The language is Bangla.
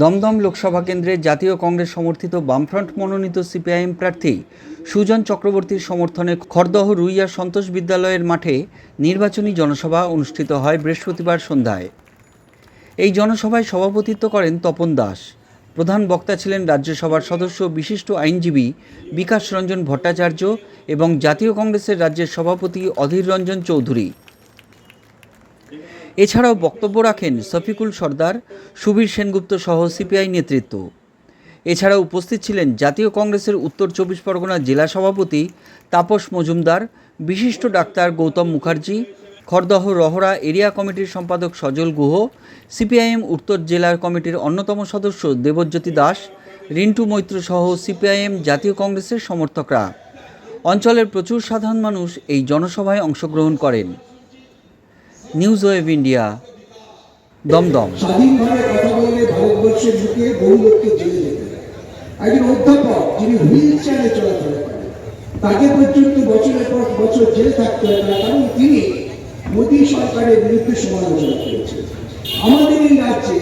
দমদম লোকসভা কেন্দ্রে জাতীয় কংগ্রেস সমর্থিত বামফ্রন্ট মনোনীত সিপিআইএম প্রার্থী সুজন চক্রবর্তীর সমর্থনে খড়দহ রুইয়া সন্তোষ বিদ্যালয়ের মাঠে নির্বাচনী জনসভা অনুষ্ঠিত হয় বৃহস্পতিবার সন্ধ্যায়। এই জনসভায় সভাপতিত্ব করেন তপন দাস। প্রধান বক্তা ছিলেন রাজ্যসভার সদস্য, বিশিষ্ট আইনজীবী বিকাশ রঞ্জন ভট্টাচার্য এবং জাতীয় কংগ্রেসের রাজ্যের সভাপতি অধীর রঞ্জন চৌধুরী। এছাড়াও বক্তব্য রাখেন শফিকুল সর্দার, সুবীর সেনগুপ্ত সহ সিপিআই নেতৃত্ব। এছাড়াও উপস্থিত ছিলেন জাতীয় কংগ্রেসের উত্তর চব্বিশ পরগনা জেলা সভাপতি তাপস মজুমদার, বিশিষ্ট ডাক্তার গৌতম মুখার্জি, খড়দহ রহরা এরিয়া কমিটির সম্পাদক সজল গুহ, সিপিআইএম উত্তর জেলার কমিটির অন্যতম সদস্য দেবজ্যোতি দাস, রিন্টু মৈত্র সহ সিপিআইএম জাতীয় কংগ্রেসের সমর্থকরা। অঞ্চলের প্রচুর সাধারণ মানুষ এই জনসভায় অংশগ্রহণ করেন। নিউজ ওয়েভ ইন্ডিয়া দমদম স্বাধীনভাবে কথা একজন অধ্যাপক যিনি হুইল চেয়ারে চলাফেরা তাকে পর্যন্ত বছরের পর বছর জেলে থাকতে হয় না, কারণ তিনি মোদী সরকারের বিরুদ্ধে সমালোচনা করেছেন। আমাদের এই রাজ্যে